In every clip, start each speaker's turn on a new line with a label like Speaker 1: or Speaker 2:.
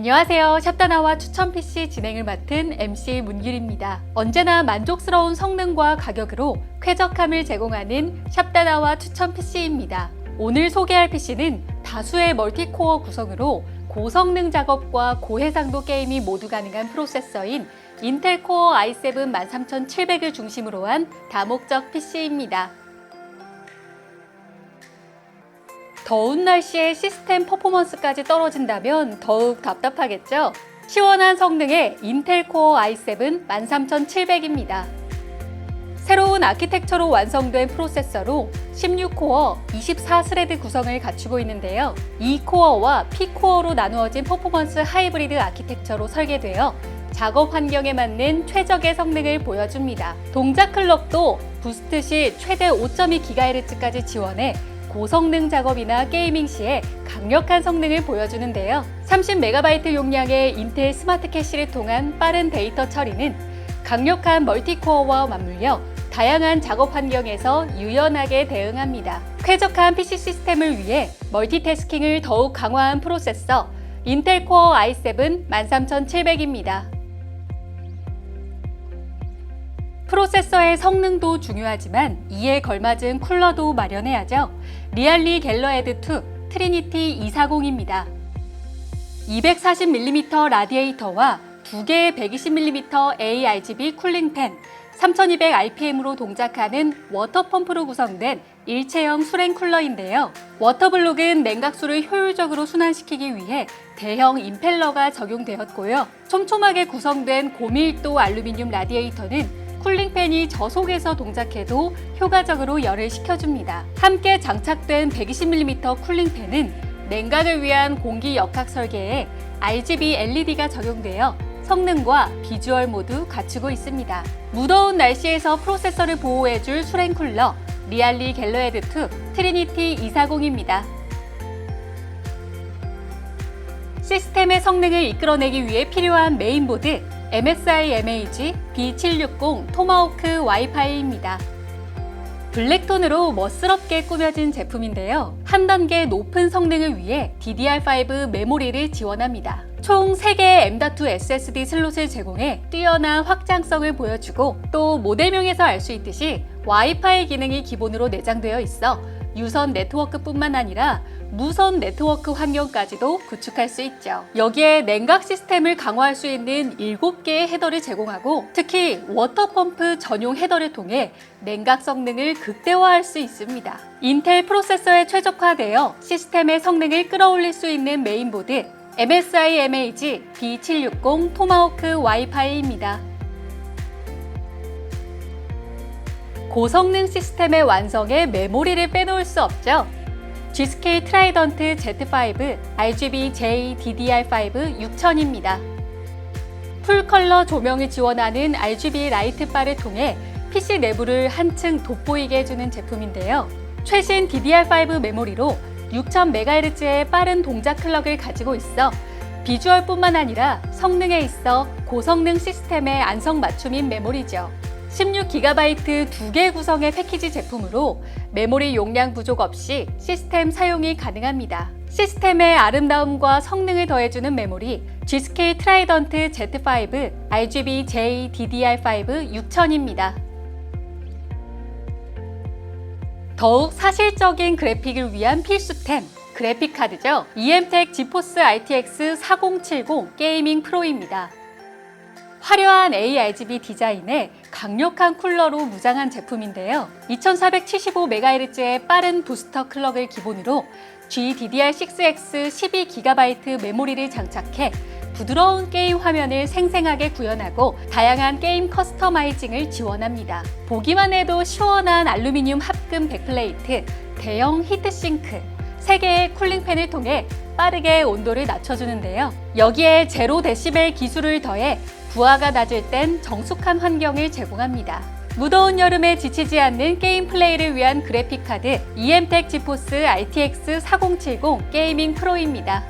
Speaker 1: 안녕하세요. 샵다나와 추천 PC 진행을 맡은 MC 문길입니다. 언제나 만족스러운 성능과 가격으로 쾌적함을 제공하는 샵다나와 추천 PC입니다. 오늘 소개할 PC는 다수의 멀티코어 구성으로 고성능 작업과 고해상도 게임이 모두 가능한 프로세서인 인텔 코어 i7 13700을 중심으로 한 다목적 PC입니다. 더운 날씨에 시스템 퍼포먼스까지 떨어진다면 더욱 답답하겠죠? 시원한 성능의 인텔 코어 i7 13700입니다. 새로운 아키텍처로 완성된 프로세서로 16코어 24스레드 구성을 갖추고 있는데요. 2코어와 P코어로 나누어진 퍼포먼스 하이브리드 아키텍처로 설계되어 작업 환경에 맞는 최적의 성능을 보여줍니다. 동작 클럭도 부스트 시 최대 5.2GHz까지 지원해 고성능 작업이나 게이밍 시에 강력한 성능을 보여주는데요. 30MB 용량의 인텔 스마트 캐시를 통한 빠른 데이터 처리는 강력한 멀티코어와 맞물려 다양한 작업 환경에서 유연하게 대응합니다. 쾌적한 PC 시스템을 위해 멀티태스킹을 더욱 강화한 프로세서 인텔 코어 i7 13700입니다. 프로세서의 성능도 중요하지만 이에 걸맞은 쿨러도 마련해야죠. 리알리 갤러헤드 2 트리니티 240입니다. 240mm 라디에이터와 두 개의 120mm ARGB 쿨링팬, 3200rpm으로 동작하는 워터펌프로 구성된 일체형 수랭 쿨러인데요. 워터블록은 냉각수를 효율적으로 순환시키기 위해 대형 임펠러가 적용되었고요. 촘촘하게 구성된 고밀도 알루미늄 라디에이터는 쿨링팬이 저속에서 동작해도 효과적으로 열을 식혀줍니다. 함께 장착된 120mm 쿨링팬은 냉각을 위한 공기 역학 설계에 RGB LED가 적용되어 성능과 비주얼 모두 갖추고 있습니다. 무더운 날씨에서 프로세서를 보호해줄 수랭 쿨러 리알리 갤러헤드 2 트리니티 240입니다. 시스템의 성능을 이끌어내기 위해 필요한 메인보드 MSI MAG B760 토마호크 와이파이입니다. 블랙톤으로 멋스럽게 꾸며진 제품인데요. 한 단계 높은 성능을 위해 DDR5 메모리를 지원합니다. 총 3개의 M.2 SSD 슬롯을 제공해 뛰어난 확장성을 보여주고 또 모델명에서 알 수 있듯이 와이파이 기능이 기본으로 내장되어 있어 유선 네트워크뿐만 아니라 무선 네트워크 환경까지도 구축할 수 있죠. 여기에 냉각 시스템을 강화할 수 있는 7개의 헤더를 제공하고 특히 워터펌프 전용 헤더를 통해 냉각 성능을 극대화할 수 있습니다. 인텔 프로세서에 최적화되어 시스템의 성능을 끌어올릴 수 있는 메인보드 MSI MAG B760 토마호크 와이파이입니다. 고성능 시스템의 완성에 메모리를 빼놓을 수 없죠. G스케일 트라이던트 Z5 RGB J DDR5 6000입니다. 풀컬러 조명을 지원하는 RGB 라이트바를 통해 PC 내부를 한층 돋보이게 해주는 제품인데요. 최신 DDR5 메모리로 6000MHz의 빠른 동작 클럭을 가지고 있어 비주얼뿐만 아니라 성능에 있어 고성능 시스템의 안성 맞춤인 메모리죠. 16GB 두 개 구성의 패키지 제품으로 메모리 용량 부족 없이 시스템 사용이 가능합니다. 시스템의 아름다움과 성능을 더해주는 메모리 G스케일 트라이던트 Z5 RGB J DDR5 6000입니다. 더욱 사실적인 그래픽을 위한 필수템 그래픽 카드죠. EMTEC 지포스 RTX 4070 게이밍 프로입니다. 화려한 ARGB 디자인에 강력한 쿨러로 무장한 제품인데요. 2475MHz의 빠른 부스터 클럭을 기본으로 GDDR6X 12GB 메모리를 장착해 부드러운 게임 화면을 생생하게 구현하고 다양한 게임 커스터마이징을 지원합니다. 보기만 해도 시원한 알루미늄 합금 백플레이트, 대형 히트싱크, 3개의 쿨링팬을 통해 빠르게 온도를 낮춰주는데요. 여기에 제로 데시벨 기술을 더해 부하가 낮을 땐 정숙한 환경을 제공합니다. 무더운 여름에 지치지 않는 게임 플레이를 위한 그래픽카드 EMTEC 지포스 RTX 4070 게이밍 프로입니다.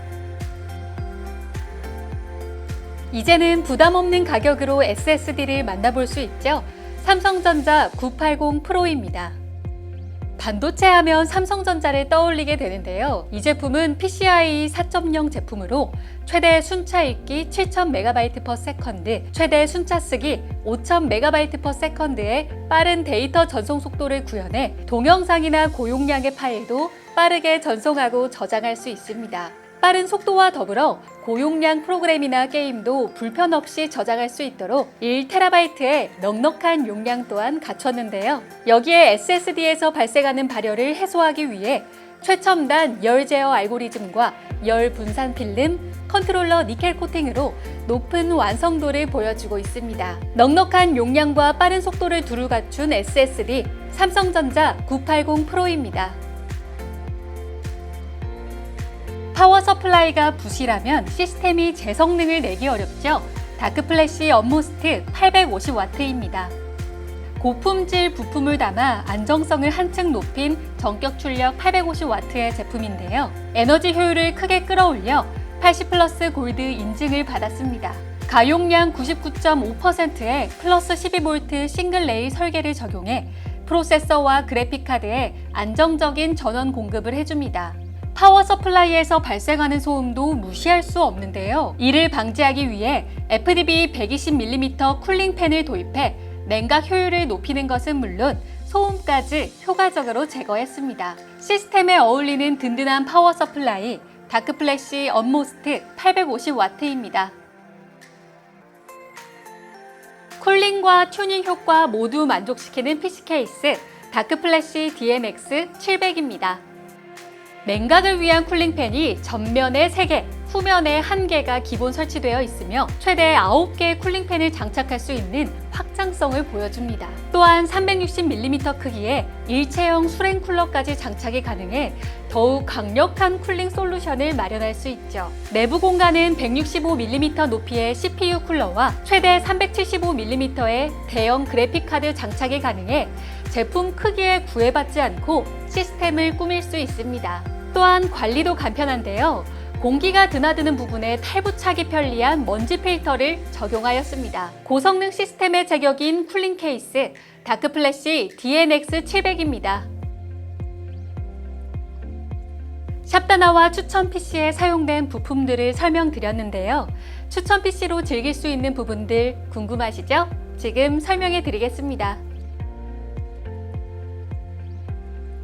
Speaker 1: 이제는 부담 없는 가격으로 SSD를 만나볼 수 있죠. 삼성전자 980 프로입니다. 반도체 하면 삼성전자를 떠올리게 되는데요. 이 제품은 PCIe 4.0 제품으로 최대 순차 읽기 7000MB/s, 최대 순차 쓰기 5000MB/s의 빠른 데이터 전송 속도를 구현해 동영상이나 고용량의 파일도 빠르게 전송하고 저장할 수 있습니다. 빠른 속도와 더불어 고용량 프로그램이나 게임도 불편 없이 저장할 수 있도록 1TB의 넉넉한 용량 또한 갖췄는데요. 여기에 SSD에서 발생하는 발열을 해소하기 위해 최첨단 열 제어 알고리즘과 열 분산 필름, 컨트롤러 니켈 코팅으로 높은 완성도를 보여주고 있습니다. 넉넉한 용량과 빠른 속도를 두루 갖춘 SSD 삼성전자 980 프로입니다. 파워 서플라이가 부실하면 시스템이 제 성능을 내기 어렵죠. 다크플래시 언모스트 850W입니다. 고품질 부품을 담아 안정성을 한층 높인 전격 출력 850W의 제품인데요. 에너지 효율을 크게 끌어올려 80 플러스 골드 인증을 받았습니다. 가용량 99.5%의 플러스 12V 싱글 레일 설계를 적용해 프로세서와 그래픽카드에 안정적인 전원 공급을 해줍니다. 파워 서플라이에서 발생하는 소음도 무시할 수 없는데요. 이를 방지하기 위해 FDB 120mm 쿨링 팬을 도입해 냉각 효율을 높이는 것은 물론 소음까지 효과적으로 제거했습니다. 시스템에 어울리는 든든한 파워 서플라이 다크플래시 언모스트 850W입니다. 쿨링과 튜닝 효과 모두 만족시키는 PC 케이스 다크플래시 DMX 700입니다. 냉각을 위한 쿨링팬이 전면에 3개, 후면에 1개가 기본 설치되어 있으며 최대 9개의 쿨링팬을 장착할 수 있는 확장성을 보여줍니다. 또한 360mm 크기의 일체형 수랭 쿨러까지 장착이 가능해 더욱 강력한 쿨링 솔루션을 마련할 수 있죠. 내부 공간은 165mm 높이의 CPU 쿨러와 최대 375mm의 대형 그래픽카드 장착이 가능해 제품 크기에 구애받지 않고 시스템을 꾸밀 수 있습니다. 또한 관리도 간편한데요. 공기가 드나드는 부분에 탈부착이 편리한 먼지 필터를 적용하였습니다. 고성능 시스템의 제격인 쿨링 케이스 다크플래시 DNX 700입니다. 샵다나와 추천 PC에 사용된 부품들을 설명드렸는데요. 추천 PC로 즐길 수 있는 부분들 궁금하시죠? 지금 설명해 드리겠습니다.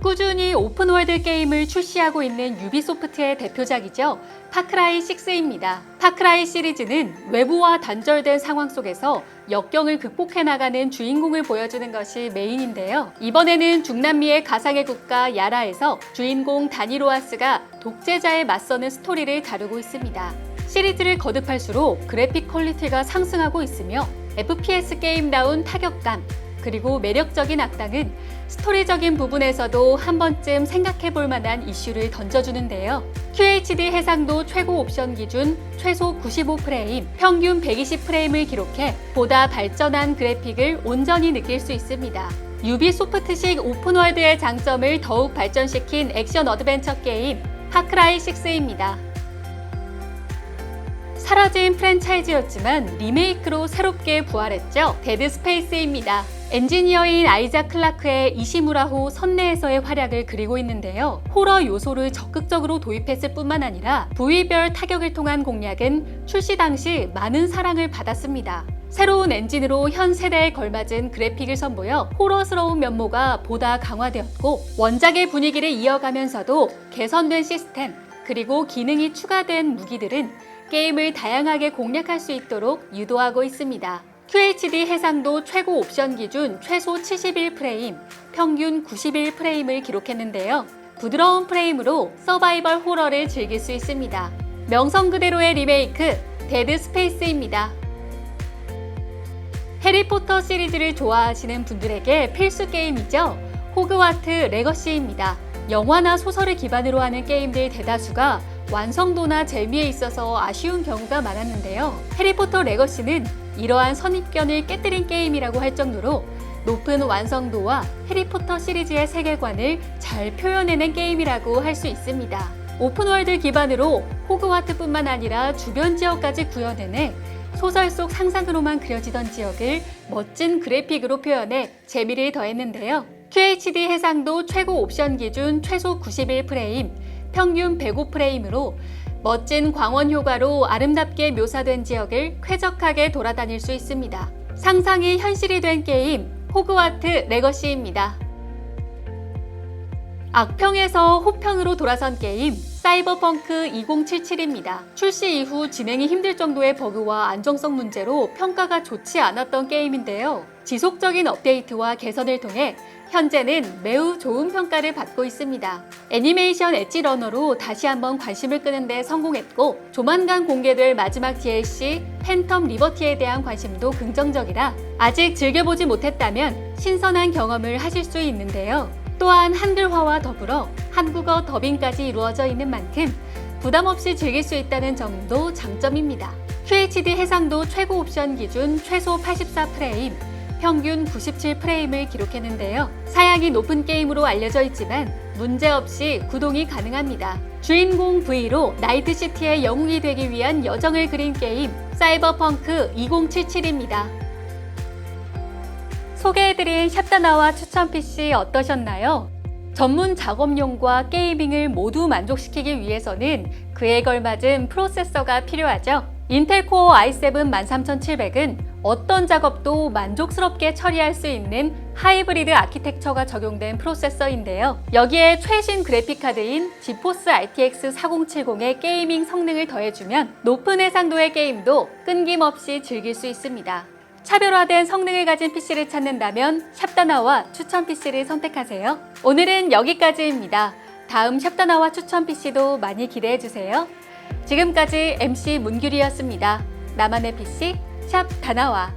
Speaker 1: 꾸준히 오픈월드 게임을 출시하고 있는 유비소프트의 대표작이죠. 파크라이 6입니다. 파크라이 시리즈는 외부와 단절된 상황 속에서 역경을 극복해 나가는 주인공을 보여주는 것이 메인인데요. 이번에는 중남미의 가상의 국가 야라에서 주인공 다니로아스가 독재자에 맞서는 스토리를 다루고 있습니다. 시리즈를 거듭할수록 그래픽 퀄리티가 상승하고 있으며 FPS 게임다운 타격감, 그리고 매력적인 악당은 스토리적인 부분에서도 한 번쯤 생각해 볼 만한 이슈를 던져주는데요. QHD 해상도 최고 옵션 기준 최소 95프레임, 평균 120프레임을 기록해 보다 발전한 그래픽을 온전히 느낄 수 있습니다. 유비 소프트식 오픈월드의 장점을 더욱 발전시킨 액션 어드벤처 게임 파크라이 6입니다. 사라진 프랜차이즈였지만 리메이크로 새롭게 부활했죠. 데드 스페이스입니다. 엔지니어인 아이자 클라크의 이시무라호 선내에서의 활약을 그리고 있는데요. 호러 요소를 적극적으로 도입했을 뿐만 아니라 부위별 타격을 통한 공략은 출시 당시 많은 사랑을 받았습니다. 새로운 엔진으로 현 세대에 걸맞은 그래픽을 선보여 호러스러운 면모가 보다 강화되었고 원작의 분위기를 이어가면서도 개선된 시스템 그리고 기능이 추가된 무기들은 게임을 다양하게 공략할 수 있도록 유도하고 있습니다. QHD 해상도 최고 옵션 기준 최소 71프레임, 평균 91프레임을 기록했는데요. 부드러운 프레임으로 서바이벌 호러를 즐길 수 있습니다. 명성 그대로의 리메이크, 데드 스페이스입니다. 해리포터 시리즈를 좋아하시는 분들에게 필수 게임이죠. 호그와트 레거시입니다. 영화나 소설을 기반으로 하는 게임들 대다수가 완성도나 재미에 있어서 아쉬운 경우가 많았는데요. 해리포터 레거시는 이러한 선입견을 깨뜨린 게임이라고 할 정도로 높은 완성도와 해리포터 시리즈의 세계관을 잘 표현해낸 게임이라고 할 수 있습니다. 오픈월드 기반으로 호그와트뿐만 아니라 주변 지역까지 구현해내 소설 속 상상으로만 그려지던 지역을 멋진 그래픽으로 표현해 재미를 더했는데요. QHD 해상도 최고 옵션 기준 최소 91 프레임, 평균 105프레임으로 멋진 광원 효과로 아름답게 묘사된 지역을 쾌적하게 돌아다닐 수 있습니다. 상상이 현실이 된 게임 호그와트 레거시입니다. 악평에서 호평으로 돌아선 게임 사이버펑크 2077입니다. 출시 이후 진행이 힘들 정도의 버그와 안정성 문제로 평가가 좋지 않았던 게임인데요. 지속적인 업데이트와 개선을 통해 현재는 매우 좋은 평가를 받고 있습니다. 애니메이션 엣지 러너로 다시 한번 관심을 끄는 데 성공했고 조만간 공개될 마지막 DLC 팬텀 리버티에 대한 관심도 긍정적이라 아직 즐겨보지 못했다면 신선한 경험을 하실 수 있는데요. 또한 한글화와 더불어 한국어 더빙까지 이루어져 있는 만큼 부담 없이 즐길 수 있다는 점도 장점입니다. QHD 해상도 최고 옵션 기준 최소 84 프레임, 평균 97프레임을 기록했는데요. 사양이 높은 게임으로 알려져 있지만 문제없이 구동이 가능합니다. 주인공 V로 나이트시티의 영웅이 되기 위한 여정을 그린 게임 사이버펑크 2077입니다. 소개해드린 샵다나와 추천 PC 어떠셨나요? 전문 작업용과 게이밍을 모두 만족시키기 위해서는 그에 걸맞은 프로세서가 필요하죠. 인텔 코어 i7 13700은 어떤 작업도 만족스럽게 처리할 수 있는 하이브리드 아키텍처가 적용된 프로세서인데요. 여기에 최신 그래픽카드인 지포스 RTX 4070의 게이밍 성능을 더해주면 높은 해상도의 게임도 끊김없이 즐길 수 있습니다. 차별화된 성능을 가진 PC를 찾는다면 샵다나와 추천 PC를 선택하세요. 오늘은 여기까지입니다. 다음 샵다나와 추천 PC도 많이 기대해 주세요. 지금까지 MC 문규리였습니다. 나만의 PC 샵 다나와